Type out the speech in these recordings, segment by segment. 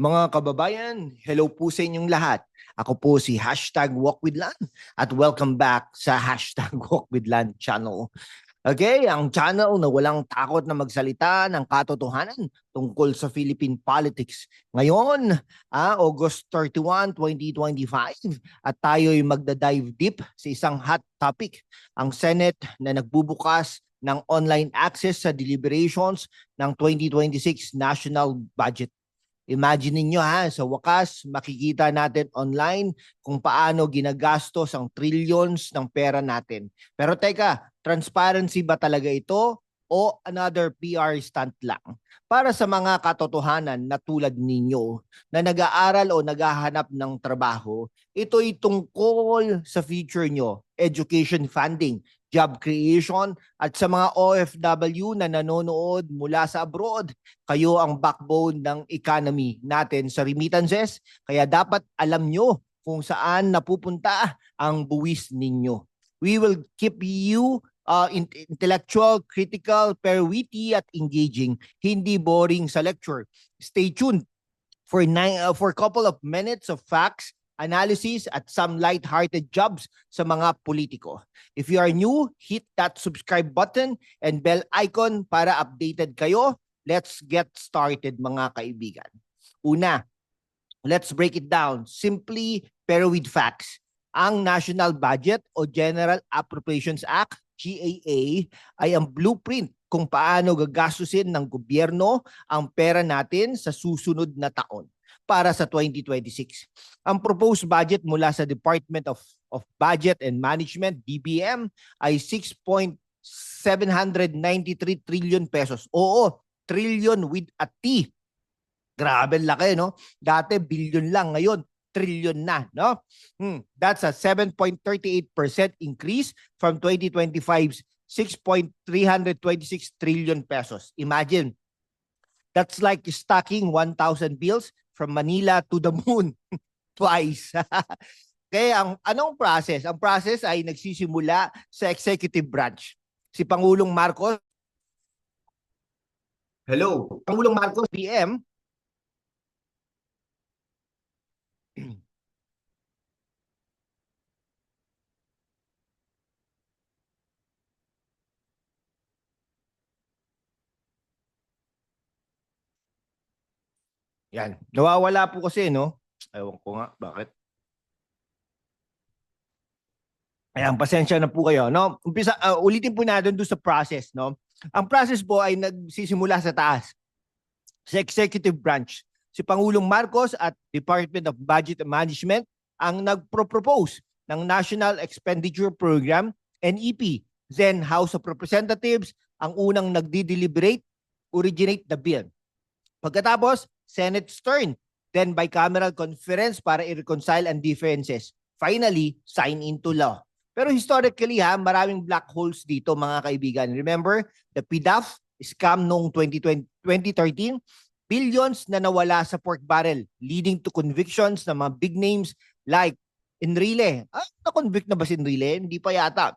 Mga kababayan, hello po sa inyong lahat. Ako po si Hashtag Walk with Lan at welcome back sa Hashtag Walk with Lan channel. Okay, ang channel na walang takot na magsalita ng katotohanan tungkol sa Philippine politics. Ngayon, ah, August 31, 2025 at tayo'y magda-dive deep sa isang hot topic, ang Senate na nagbubukas ng online access sa deliberations ng 2026 national budget. Imagine niyo ha, sa wakas makikita natin online kung paano ginagastos ang trillions ng pera natin. Pero teka, transparency ba talaga ito o another PR stunt lang? Para sa mga katotohanan na tulad ninyo na nag-aaral o naghahanap ng trabaho, ito'y tungkol sa future nyo, education funding, job creation, at sa mga OFW na nanonood mula sa abroad. Kayo ang backbone ng economy natin sa remittances, kaya dapat alam nyo kung saan napupunta ang buwis ninyo. We will keep you uh, in- intellectual, critical, pero witty at engaging, hindi boring sa lecture. Stay tuned for nine, uh, for a couple of minutes of facts, analysis at some light-hearted jobs sa mga politiko. If you are new, hit that subscribe button and bell icon para updated kayo. Let's get started mga kaibigan. Una, let's break it down simply pero with facts. Ang National Budget o General Appropriations Act, GAA, ay ang blueprint kung paano gagastusin ng gobyerno ang pera natin sa susunod na taon para sa 2026. Ang proposed budget mula sa Department of of Budget and Management DBM ay 6.793 trillion pesos. Oo, trillion with a T. Grabe laki no. Dati billion lang, ngayon trillion na, no? Hmm, that's a 7.38% increase from 2025's 6.326 trillion pesos. Imagine. That's like stacking 1,000 bills from Manila to the moon twice. Kaya ang anong process? Ang process ay nagsisimula sa executive branch. Si Pangulong Marcos Hello, Pangulong Marcos PM Yan. Nawawala po kasi, no? Ewan ko nga, bakit? Ayan, pasensya na po kayo, no? Umpisa, ah, ulitin po natin doon sa process, no? Ang process po ay nagsisimula sa taas. Sa executive branch. Si Pangulong Marcos at Department of Budget and Management ang nagpro-propose ng National Expenditure Program, NEP. Then House of Representatives ang unang nagdi-deliberate, originate the bill. Pagkatapos, Senate turn, then bicameral conference para i-reconcile ang differences. Finally, sign into law. Pero historically ha, maraming black holes dito mga kaibigan. Remember, the PDAF scam noong 2020, 2013, billions na nawala sa pork barrel, leading to convictions ng mga big names like Enrile. Ah, na-convict na ba si Enrile? Hindi pa yata.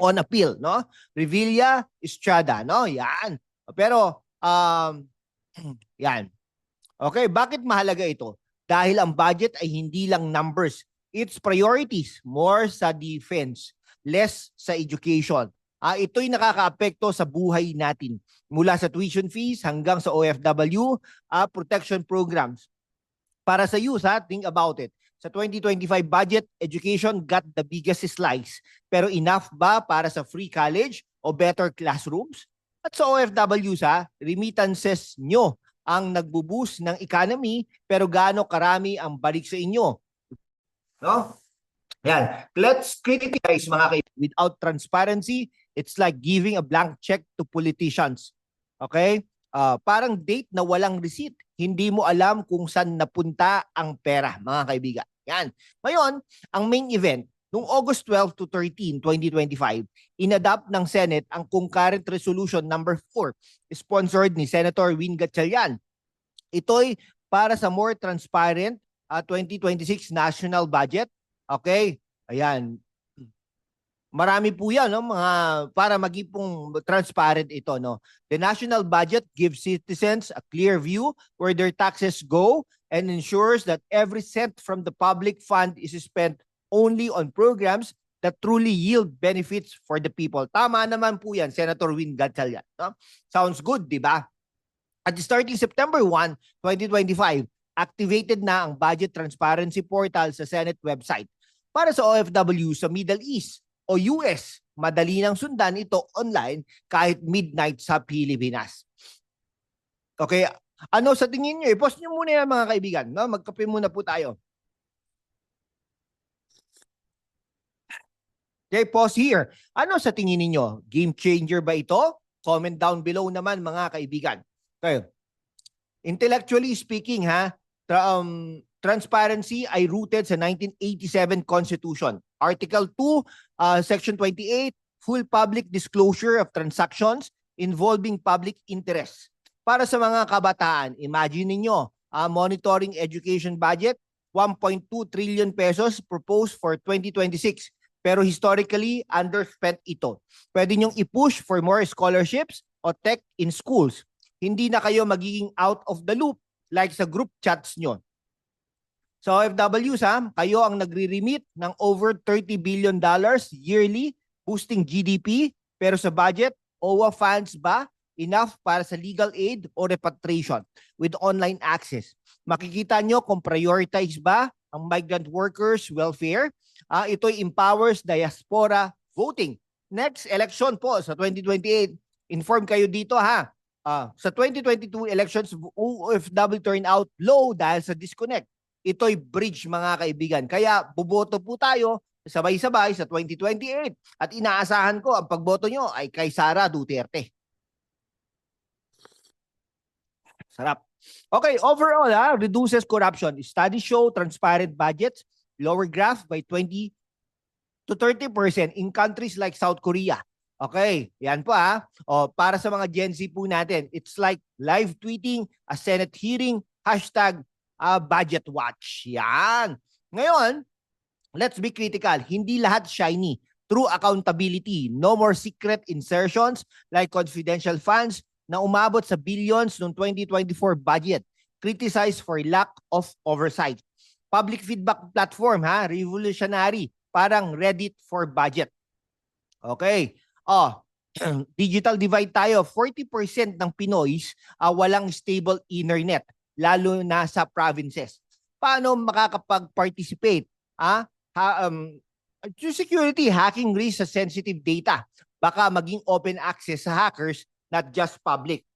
On appeal, no? Revilla Estrada, no? Yan. Pero, um, yan. Okay, bakit mahalaga ito? Dahil ang budget ay hindi lang numbers. It's priorities. More sa defense, less sa education. Ah, ito'y nakakaapekto sa buhay natin. Mula sa tuition fees hanggang sa OFW, ah, protection programs. Para sa youth, ha, think about it. Sa 2025 budget, education got the biggest slice. Pero enough ba para sa free college o better classrooms? At sa OFWs, ha, remittances nyo ang nagbo-boost ng economy pero gaano karami ang balik sa inyo. No? Yan. Let's criticize mga kaibigan. Without transparency, it's like giving a blank check to politicians. Okay? Ah, parang date na walang receipt. Hindi mo alam kung saan napunta ang pera, mga kaibigan. Yan. Ngayon, ang main event, noong August 12 to 13, 2025, inadapt ng Senate ang Concurrent Resolution number 4, sponsored ni Senator Win Gatchalian. Ito'y para sa more transparent ah, 2026 national budget. Okay? Ayan. Marami po 'yan no mga para maging pong transparent ito no. The national budget gives citizens a clear view where their taxes go and ensures that every cent from the public fund is spent only on programs that truly yield benefits for the people. Tama naman po 'yan, Senator Win Gatchalian, no? Sounds good, 'di ba? At starting September 1, 2025, activated na ang Budget Transparency Portal sa Senate website. Para sa OFW sa Middle East o US, madali nang sundan ito online kahit midnight sa Pilipinas. Okay, ano sa tingin niyo? I-post niyo muna yan mga kaibigan. No? Magkape muna po tayo. Okay, pause here. Ano sa tingin ninyo? Game changer ba ito? Comment down below naman mga kaibigan. Okay. Intellectually speaking ha, um, transparency ay rooted sa 1987 Constitution. Article 2, uh, Section 28, full public disclosure of transactions involving public interest. Para sa mga kabataan, imagine ninyo, uh, monitoring education budget, 1.2 trillion pesos proposed for 2026. Pero historically, underspent ito. Pwede niyong i-push for more scholarships o tech in schools. Hindi na kayo magiging out of the loop like sa group chats nyo. Sa OFWs, ha, kayo ang nagre-remit ng over 30 billion dollars yearly, boosting GDP. Pero sa budget, OWA funds ba enough para sa legal aid o repatriation with online access? Makikita nyo kung prioritize ba ang migrant workers' welfare. Ah, ito empowers diaspora voting. Next election po sa 2028, inform kayo dito ha. Ah, sa 2022 elections, OFW turnout low dahil sa disconnect. Ito'y bridge mga kaibigan. Kaya buboto po tayo sabay-sabay sa 2028 at inaasahan ko ang pagboto nyo ay kay Sara Duterte. Sarap. Okay, overall, ha, reduces corruption. Studies show transparent budgets, lower graph by 20 to 30% in countries like South Korea. Okay, yan po ha. O, para sa mga Gen Z po natin, it's like live tweeting, a Senate hearing, hashtag uh, budget watch. Yan. Ngayon, let's be critical. Hindi lahat shiny. True accountability. No more secret insertions like confidential funds na umabot sa billions noong 2024 budget. Criticized for lack of oversight. Public feedback platform ha, revolutionary. Parang Reddit for budget. Okay. Oh, digital divide tayo. 40% ng Pinoys uh, walang stable internet lalo na sa provinces. Paano makakapag-participate? Ah, ha, um, to security, hacking risk sa sensitive data. Baka maging open access sa hackers, not just public.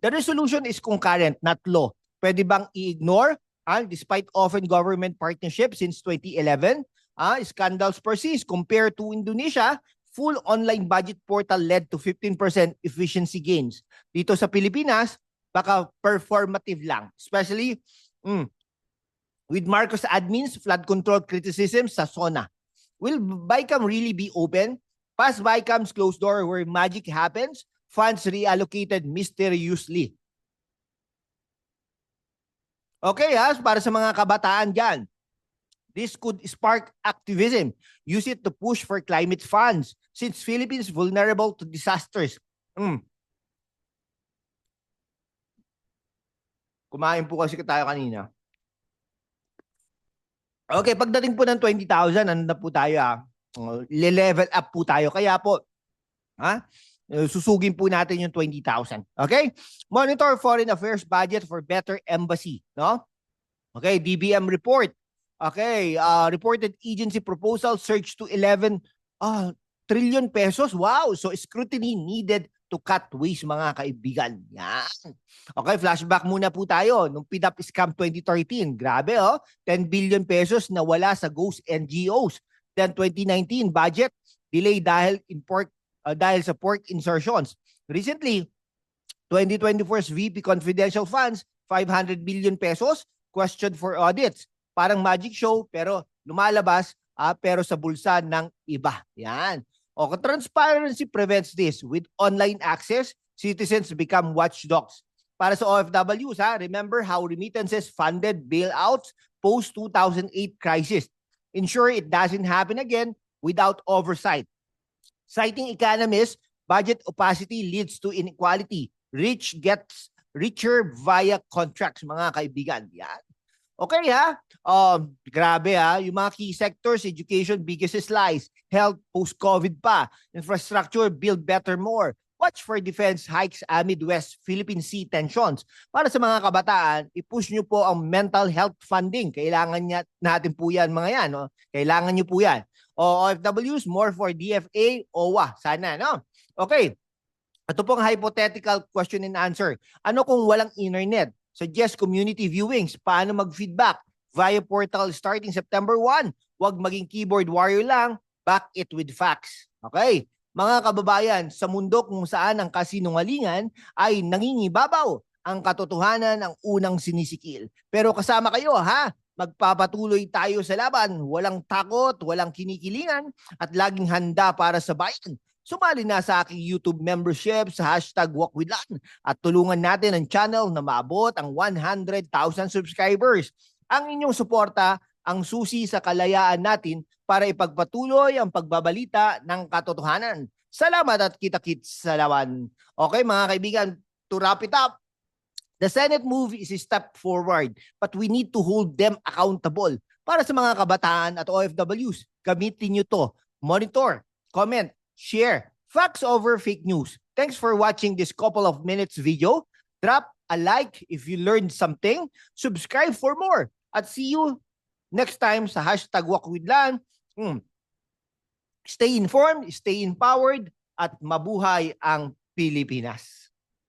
The resolution is concurrent, not law. Pwede bang i-ignore? Ah, despite often government partnership since 2011, ah, scandals persist. Compared to Indonesia, full online budget portal led to 15% efficiency gains. Dito sa Pilipinas, baka performative lang. Especially mm, with Marcos admins, flood control criticism sa SONA. Will BICAM really be open? Past BICAM's closed door where magic happens, funds reallocated mysteriously. Okay, ha? para sa mga kabataan dyan. This could spark activism. Use it to push for climate funds since Philippines vulnerable to disasters. Mm. Kumain po kasi tayo kanina. Okay, pagdating po ng 20,000, ano na po tayo ah? Uh, level up po tayo. Kaya po, ha? Susugin po natin yung 20,000. Okay? Monitor foreign affairs budget for better embassy. No? Okay, DBM report. Okay, uh, reported agency proposal surged to 11 uh, trillion pesos. Wow! So scrutiny needed to cut waste mga kaibigan. Yan. Okay, flashback muna po tayo. Nung PDAP scam 2013, grabe oh, 10 billion pesos na wala sa ghost NGOs. Then 2019 budget delay dahil in pork uh, dahil sa pork insertions. Recently, 2024's VP confidential funds 500 billion pesos questioned for audits parang magic show pero lumalabas ah, pero sa bulsa ng iba. Yan. O, transparency prevents this. With online access, citizens become watchdogs. Para sa OFWs, ha, remember how remittances funded bailouts post-2008 crisis. Ensure it doesn't happen again. without oversight. Citing economists, budget opacity leads to inequality. Rich gets richer via contracts, mga kaibigan. Yan. Okay ha? Um, grabe ha. Yung mga key sectors, education, biggest slice. Health, post-COVID pa. Infrastructure, build better more. Watch for defense hikes amid West Philippine Sea tensions. Para sa mga kabataan, i-push nyo po ang mental health funding. Kailangan niya, natin po yan mga yan. No? Kailangan nyo po yan. O OFWs, more for DFA, OWA. Sana, no? Okay. Ito pong hypothetical question and answer. Ano kung walang internet? Suggest community viewings. Paano mag-feedback? Via portal starting September 1. Huwag maging keyboard warrior lang. Back it with facts. Okay? Mga kababayan, sa mundo kung saan ang kasinungalingan ay nangingibabaw, ang katotohanan ang unang sinisikil. Pero kasama kayo ha, magpapatuloy tayo sa laban, walang takot, walang kinikilingan, at laging handa para sa bayan. Sumali na sa aking YouTube membership sa hashtag WalkWithLan at tulungan natin ang channel na maabot ang 100,000 subscribers. Ang inyong suporta ang susi sa kalayaan natin para ipagpatuloy ang pagbabalita ng katotohanan. Salamat at kita-kits sa lawan. Okay mga kaibigan, to wrap it up, the Senate move is a step forward but we need to hold them accountable. Para sa mga kabataan at OFWs, gamitin nyo to. Monitor, comment, share, facts over fake news. Thanks for watching this couple of minutes video. Drop a like if you learned something. Subscribe for more. At see you next time sa hashtag Walk with. Hmm. Stay informed, stay empowered, at mabuhay ang Pilipinas.